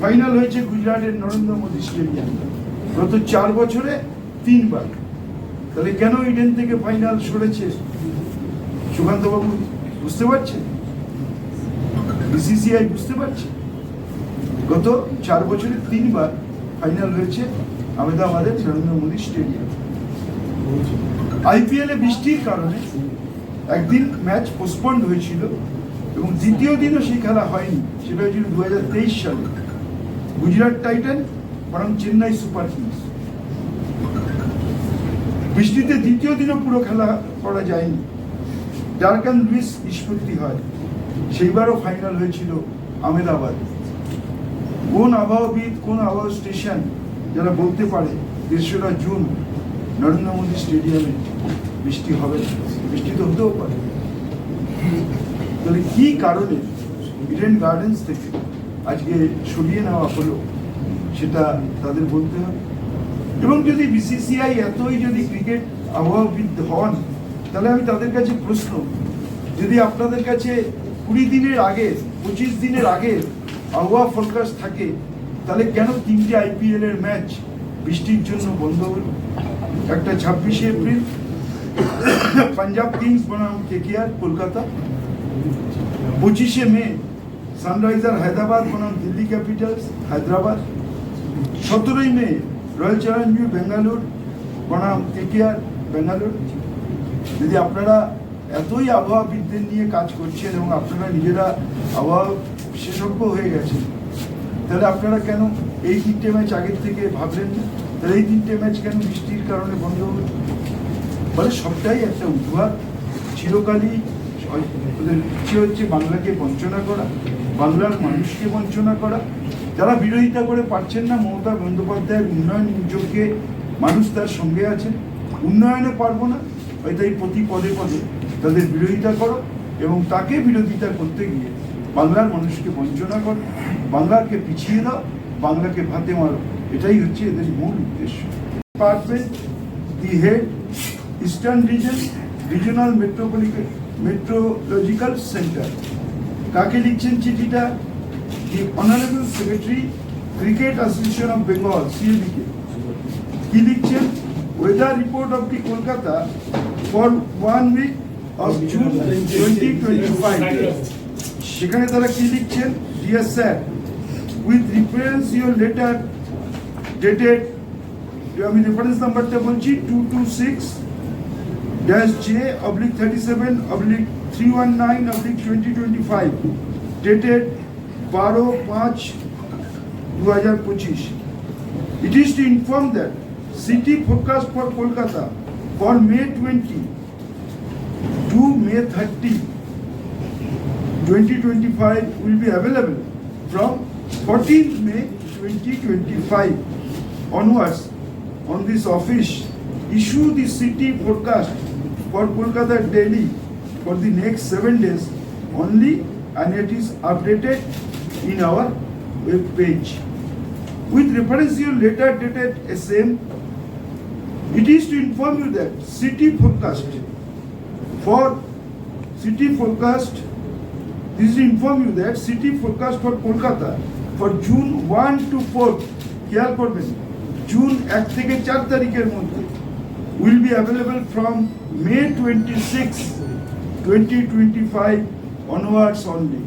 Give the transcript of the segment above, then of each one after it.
Final হয়েছে গুজরাটের Narendra Modi stadium. গত চার বছরে তিনবার। তাহলে কেন ইডেন থেকে ফাইনাল সরেছে? সুকান্ত বাবু বুঝতে পারছেন? বিসিসিআই বুঝতে পারছে? গত চার বছরে তিনবার ফাইনাল হয়েছে আহমেদাবাদের নরেন্দ্র মোদী স্টেডিয়াম। আইপিএলে বৃষ্টির কারণে একদিন ম্যাচ পোস্টপন্ড হয়েছিল এবং দ্বিতীয় দিনও সেই খেলা হয়নি। সেটা হয়েছিল দু সালে। গুজরাট টাইটান, বরং চেন্নাই সুপার কিংস। বৃষ্টিতে দ্বিতীয় দিনও পুরো খেলা করা যায়নি। ডারকান লুইস নিষ্পত্তি হয়। সেইবারও ফাইনাল হয়েছিল আহমেদাবাদ। কোন আবহাওয়াবিদ, কোন আবহাওয়া স্টেশন, যারা বলতে পারে তেসরা জুন নরেন্দ্র মোদী স্টেডিয়ামে বৃষ্টি হবে? বৃষ্টি তো হতেও পারে। তাহলে কি কারণে? ইডেন গার্ডেন্স থেকে আজকে সরিয়ে নেওয়া হলো, সেটা তাদের বলতে হবে। এবং যদি বিসিসিআই এতই যদি ক্রিকেট আবহাওয়াবিদ হন, তাহলে আমি তাদের কাছে প্রশ্ন, যদি আপনাদের কাছে কুড়ি দিনের আগে, পঁচিশ দিনের আগে আবহাওয়া ফোরকাস্ট থাকে, তাহলে কেন তিনটে আইপিএল এর ম্যাচ বৃষ্টির জন্য বন্ধ হলো? একটা ছাব্বিশে এপ্রিল, পাঞ্জাব কিংস বনাম কেকেআর কলকাতা। পঁচিশে মে সানরাইজার হায়দ্রাবাদ বনাম দিল্লি ক্যাপিটালস হায়দ্রাবাদ সতেরোই মে রয়্যাল চ্যালেঞ্জার বেঙ্গালুর বনাম কেকেআর বেঙ্গালুর যদি আপনারা এতই আবহাওয়াবিদদের নিয়ে কাজ করছেন এবং আপনারা নিজেরা আবহাওয়া বিশেষজ্ঞ হয়ে গেছেন, তাহলে আপনারা কেন এই তিনটে ম্যাচ আগের থেকে ভাবলেন না? তাহলে এই তিনটে ম্যাচ কেন বৃষ্টির কারণে বন্ধ হলো? বলে সবটাই একটা উদ্ভাব। চিরকালই ওদের ইচ্ছে হচ্ছে বাংলাকে বঞ্চনা করা, বাংলার মানুষকে বঞ্চনা করা। যারা বিরোধিতা করে পারছেন না, মমতা বন্দ্যোপাধ্যায়ের উন্নয়ন যজ্ঞে মানুষ তার সঙ্গে আছেন উন্নয়নে পারব না, হয়তো এই প্রতি পদে পদে তাদের বিরোধিতা করো এবং তাকে বিরোধিতা করতে গিয়ে বাংলার মানুষকে বঞ্চনা করো, বাংলাকে পিছিয়ে দাও, বাংলাকে ভাতে মারো। এটাই হচ্ছে এদের মূল উদ্দেশ্য। পারবে the head eastern region regional metropolitan metrological centre কাকে লিখছেন চিঠিটা? The honourable secretary, cricket association of Bengal সিএবিকে কি লিখছেন? Weather report of the Kolkata for one week of June twenty twenty five সেখানে তারা কি লিখছেন? Dear sir with reference your letter dated আমি রেফারেন্স নাম্বারটা বলছি two two six dash J oblique 37 oblique 319 oblique 2025 dated 12 5 2025 it is to inform that city forecast for Kolkata for May 20 to May 30 2025 will be available from 14th May 2025 onwards on this office issue the city forecast for Kolkata daily for the next seven days only and it is updated in our web page. With reference to your letter dated SM, it is to inform you that city forecast for city forecast this is to inform you that city forecast for Kolkata for June 1 to 4 খেয়াল করবেন June এক থেকে চার তারিখের মধ্যে will be available from May 26, 2025 onwards only.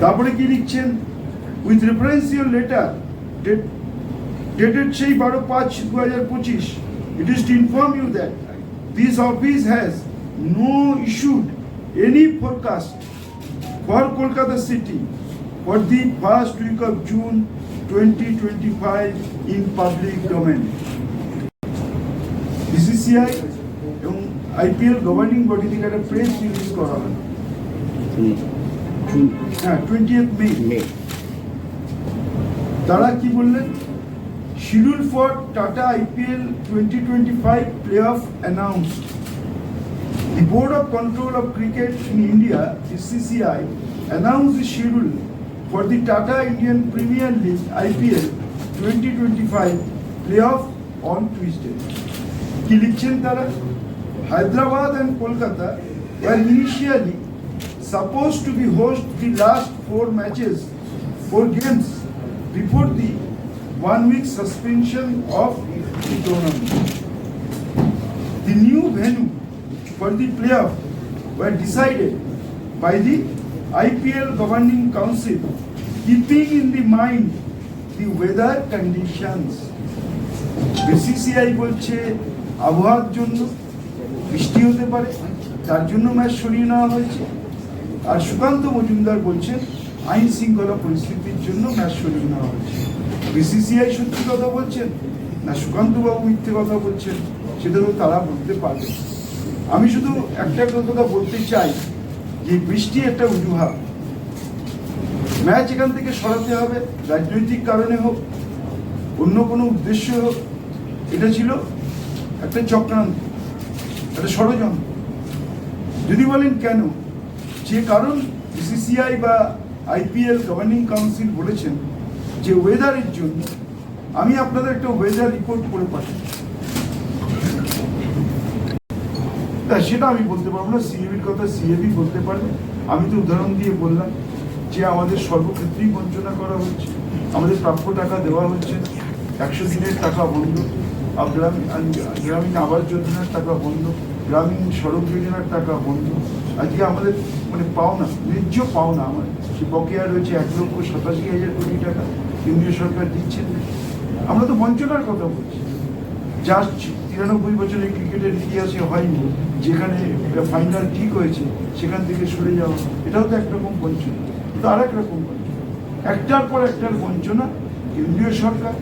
তারপরে কি লিখছেন with reference your letter dated সেই বারো পাঁচ দু হাজার পঁচিশ it is to inform you that this office has no issued any forecast for Kolkata city for the first week of June twenty twenty five in public domain BCCI এবং IPL governing body থেকে একটা press release করা হয় হ্যাঁ twenty মে তারা কি বললেন schedule for Tata IPL twenty twenty five play off announced The Board of Control of Cricket in India, BCCI, announced the schedule for the Tata Indian Premier League IPL 2025 playoff on Tuesday. কি লিখছেন তারা Hyderabad and Kolkata were initially supposed to be host the last four matches four games before the one week suspension of the tournament. The new venue for the playoff were decided by the IPL governing council keeping in the mind the weather conditions. BCCI বলছে আবহাওয়ার জন্য বৃষ্টি হতে পারে, তার জন্য match সরিয়ে নেওয়া হয়েছে। আর সুকান্ত মজুমদার বলছেন, আইন শৃঙ্খলা পরিস্থিতির জন্য ম্যাচ সরিয়ে নেওয়া হয়েছে। বিসিসিআই সত্যি কথা বলছেন, না সুকান্তবাবু মিথ্যে কথা বলছেন, সেটা তো তারা বলতে পারবে আমি শুধু একটা কথা বলতে চাই, যে বৃষ্টি একটা অজুহাত। ম্যাচ এখান থেকে সরাতে হবে, রাজনৈতিক কারণে হোক, অন্য কোনো উদ্দেশ্য হোক, এটা ছিল একটা চক্রান্ত, একটা ষড়যন্ত্র। যদি বলেন কেন? যে কারণ বিসিসিআই বা আইপিএল গভর্নিং কাউন্সিল বলেছেন যে ওয়েদারের জন্য আমি আপনাদের একটা ওয়েদার রিপোর্ট করে পাঠাই। সেটা আমি বলতে পারব না সিএবির কথা সিএবি বলতে পারবে। আমি তো উদাহরণ দিয়ে বললাম যে আমাদের সর্বক্ষেত্রেই বঞ্চনা করা হচ্ছে, আমাদের প্রাপ্য টাকা দেওয়া হচ্ছে, একশো দিনের টাকা বন্ধ। গ্রামীণ গ্রামীণ আবাস যোজনার টাকা বন্ধ, গ্রামীণ সড়ক যোজনার টাকা বন্ধ। আজকে আমাদের মানে পাওনা, ন্যায্য পাওনা আমার। সে বকেয়া রয়েছে এক লক্ষ সাতাশি হাজার কোটি টাকা। কেন্দ্রীয় সরকার দিচ্ছেন। আমরা তো বঞ্চনার কথা বলছি। যা তিরানব্বই বছরের ক্রিকেটের ইতিহাসে হয়নি, যেখানে ফাইনাল ঠিক হয়েছে, সেখান থেকে সরে যাওয়া। এটাও তো একরকম বঞ্চনা। কিন্তু আর রকম বঞ্চনা। একটার পর একটার বঞ্চনা কেন্দ্রীয় সরকার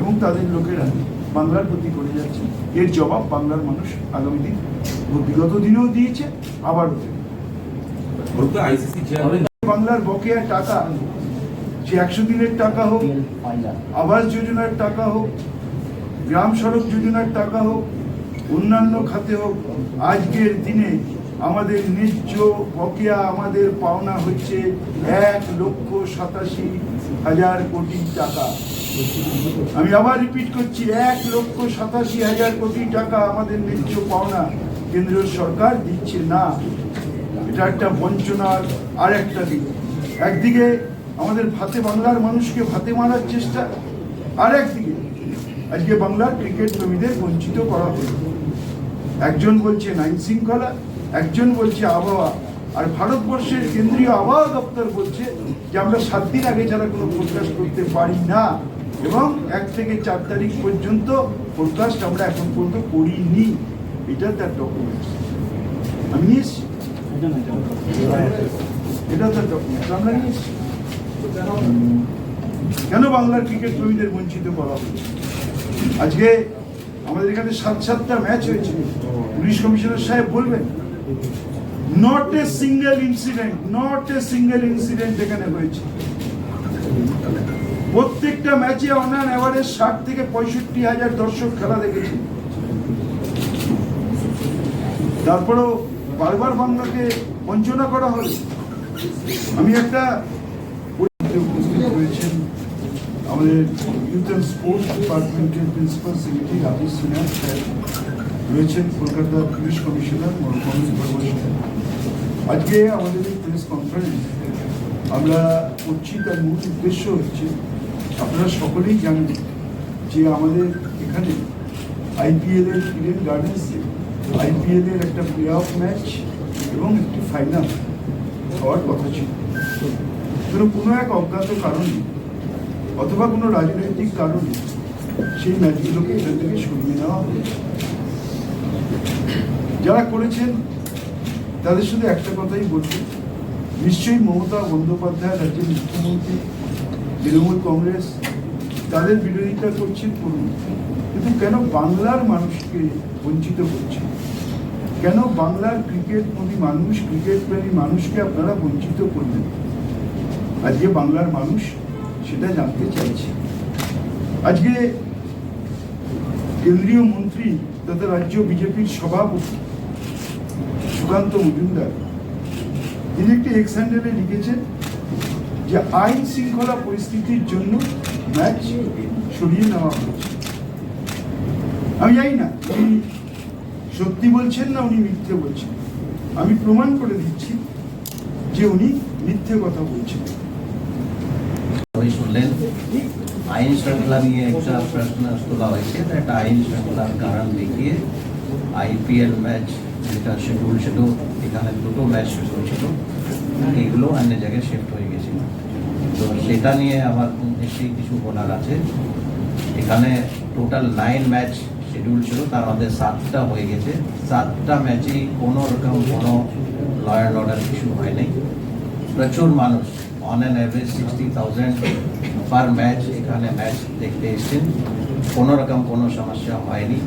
এবং তাদের লোকেরা। বাংলার প্রতি করে যাচ্ছে। এর জবাব বাংলার মানুষ আগামী দিন বিগত দিনেও দিয়েছে আবারও বাংলার বকেয়া টাকা সে একশো দিনের টাকা হোক আবাস যোজনার টাকা হোক গ্রাম সড়ক যোজনার টাকা হোক অন্যান্য খাতে হোক আজকের দিনে আমাদের ন্যায্য বকেয়া আমাদের পাওনা হচ্ছে এক লক্ষ সাতাশি হাজার কোটি টাকা। আমি আবার রিপিট করছি, এক লক্ষ সাতাশি হাজার কোটি টাকা আমাদের ন্যায্য পাওনা কেন্দ্রীয় সরকার দিচ্ছে না। এটা একটা বঞ্চনার আর একটা দিক। একদিকে আমাদের ভাতে বাংলার মানুষকে ভাতে মারার চেষ্টা আর একদিকে আজকে বাংলার ক্রিকেট প্রেমীদের বঞ্চিত করা হলো। একজন বলছে আইন শৃঙ্খলা, একজন বলছে আবহাওয়া। আর ভারতবর্ষের কেন্দ্রীয় আবহাওয়া দপ্তর বলছে যে আমরা সাত দিন আগে যারা কোনো ফোরকাস্ট করতে পারি না, এবং এক থেকে চার তারিখ পর্যন্ত ফোরকাস্ট আমরা এখন পর্যন্ত করিনি। এটা তার ডকুমেন্টস আমি নিয়ে এসছি। এটা তার ডকুমেন্টস আমরা নিয়ে এসছি। কেন বাংলার ক্রিকেট প্রেমীদের বঞ্চিত করা হচ্ছে আজকে আমাদের এখানে সাত সাতটা ম্যাচ হয়েছে। পুলিশ কমিশনার সাহেব বলবেন not a single incident not a single incident এখানে হয়েছে। প্রত্যেকটা ম্যাচে অনান অ্যাভারেজ ষাট থেকে পঁয়ষট্টি হাজার দর্শক খেলা দেখেছে। তারপরেও বারবার বাংলাকে বঞ্চনা করা হলো। আমি একটা উপস্থিত রয়েছেন আমাদের ইউথ অ্যান্ড স্পোর্টস ডিপার্টমেন্টের principal secretary Rajesh Sinha sir, রয়েছেন কলকাতা পুলিশ কমিশনার মনোজ বর্মা। আজকে আমাদের এই প্রেস কনফারেন্স আমরা করছি তার মূল উদ্দেশ্য হচ্ছে আপনারা সকলেই জানেন যে আমাদের এখানে আইপিএল এর ইডেন গার্ডেন্সে আইপিএল এর একটা প্লে অফ ম্যাচ এবং একটি ফাইনাল হওয়ার কথা ছিল। কিন্তু কোনো এক অজ্ঞাত কারণে অথবা কোনো রাজনৈতিক কারণে সেই ম্যাচগুলোকে এখান থেকে সরিয়ে নেওয়া যারা করেছেন তাদের শুধু একটা কথাই বলছি। নিশ্চয়ই মমতা বন্দ্যোপাধ্যায় রাজ্যের মুখ্যমন্ত্রী, তৃণমূল কংগ্রেস, তাদের বিরোধিতা করছেন করুন কিন্তু কেন বাংলার মানুষকে বঞ্চিত করছেন? কেন বাংলার ক্রিকেট প্রেমী মানুষ ক্রিকেট প্রেমী মানুষকে আপনারা বঞ্চিত করলেন? আজকে বাংলার মানুষ, সেটা জানতে চাইছে। আজকে কেন্দ্রীয় মন্ত্রী তথা রাজ্য বিজেপির সভাপতি সুকান্ত মজুমদার। তিনি একটি এক্স হ্যান্ডেলে লিখেছেন যে, আইন শৃঙ্খলা পরিস্থিতির জন্য ম্যাচ সরিয়ে নেওয়া হয়েছে। আমি জানি না উনি সত্যি বলছেন না উনি মিথ্যে বলছেন। আমি প্রমাণ করে দিচ্ছি যে উনি মিথ্যে কথা বলছেন। শুনলেন? আইন শৃঙ্খলা নিয়ে একটা প্রশ্ন তোলা হয়েছে একটা আইন শৃঙ্খলার কারণ দেখিয়ে আইপিএল ম্যাচ যেটা শিডিউল ছিল, এখানে দুটো ম্যাচ শিডিউল ছিল এগুলো অন্য জায়গায় শিফট হয়ে গেছিল। তো সেটা নিয়ে আমার নিশ্চয়ই কিছু বলার আছে। এখানে টোটাল নাইন ম্যাচ শিডিউল ছিল, তার মধ্যে সাতটা হয়ে গেছে। সাতটা ম্যাচেই কোনো রকম কোনো লয়ার অর্ডার ইস্যু হয়নি প্রচুর মানুষ on an average sixty thousand per match এখানে ম্যাচ দেখতে এসেছেন। কোনো রকম কোনো সমস্যা হয়নি।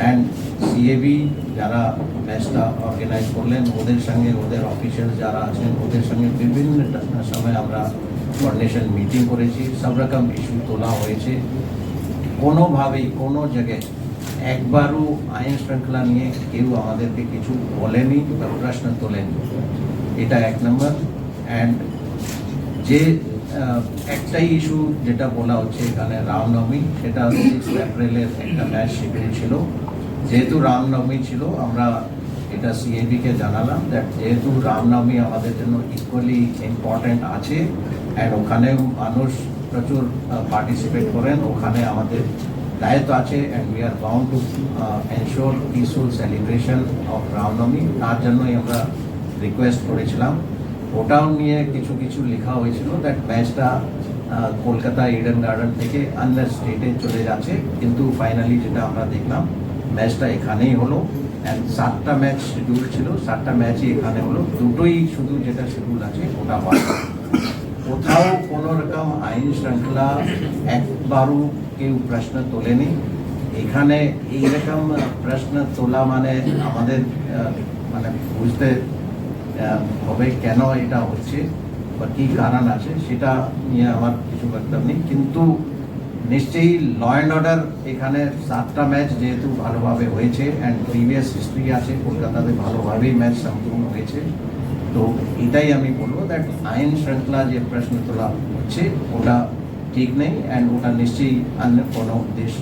অ্যান্ড সিএবি যারা ম্যাচটা অর্গানাইজ করলেন, ওদের সঙ্গে ওদের অফিসিয়াল যারা আছেন, ওদের সঙ্গে বিভিন্ন সময় আমরা কোঅর্ডিনেশন মিটিং করেছি। সব রকম ইস্যু তোলা হয়েছে। কোনোভাবেই কোনো জায়গায় একবারও আইন শৃঙ্খলা নিয়ে কেউ আমাদেরকে কিছু বলেনি বা প্রশ্ন তোলেনি। এটা এক নম্বর। অ্যান্ড যে একটাই ইস্যু যেটা বলা হচ্ছে এখানে রামনবমী, সেটা সিক্স এপ্রিলের একটা ম্যাচ শিডিউল ছিল। যেহেতু রামনবমী ছিল, আমরা এটা সিএবি কে জানালাম দ্যাট যেহেতু রামনবমী আমাদের জন্য ইকুয়ালি ইম্পর্টেন্ট আছে অ্যান্ড ওখানেও মানুষ প্রচুর পার্টিসিপেট করেন, ওখানে আমাদের দায়িত্ব আছে and we are bound to ensure peaceful celebration of Ramnavami. তার জন্যই আমরা রিকোয়েস্ট করেছিলাম। ওটাও নিয়ে কিছু কিছু লেখা হয়েছিল দ্যাট ম্যাচটা কলকাতা ইডেন গার্ডেন থেকে আন্ডার স্টেটে চলে যাচ্ছে, কিন্তু ফাইনালি যেটা আমরা দেখলাম ম্যাচটা এখানেই হলো। সাতটা ম্যাচ শিডিউল ছিল, সাতটা ম্যাচই এখানে হলো। দুটোই শুধু যেটা শিডিউল আছে, ওটা হয় কোথাও কোনো রকম আইন শৃঙ্খলা একবারও কেউ প্রশ্ন তোলেনি। এখানে এইরকম প্রশ্ন তোলা মানে আমাদের মানে বুঝতে হবে কেন এটা হচ্ছে বা কী কারণ আছে, সেটা নিয়ে আমার কিছু বক্তব্য নেই। কিন্তু নিশ্চয়ই ল অ্যান্ড অর্ডার এখানে সাতটা ম্যাচ যেহেতু ভালোভাবে হয়েছে অ্যান্ড প্রিভিয়াস হিস্ট্রি আছে, কলকাতাতে ভালোভাবেই ম্যাচ সম্পূর্ণ হয়েছে। তো এটাই আমি বলব দ্যাট আইন শৃঙ্খলা যে প্রশ্ন তোলা হচ্ছে, ওটা ঠিক নেই অ্যান্ড ওটা নিশ্চয়ই অন্য কোনো দেশ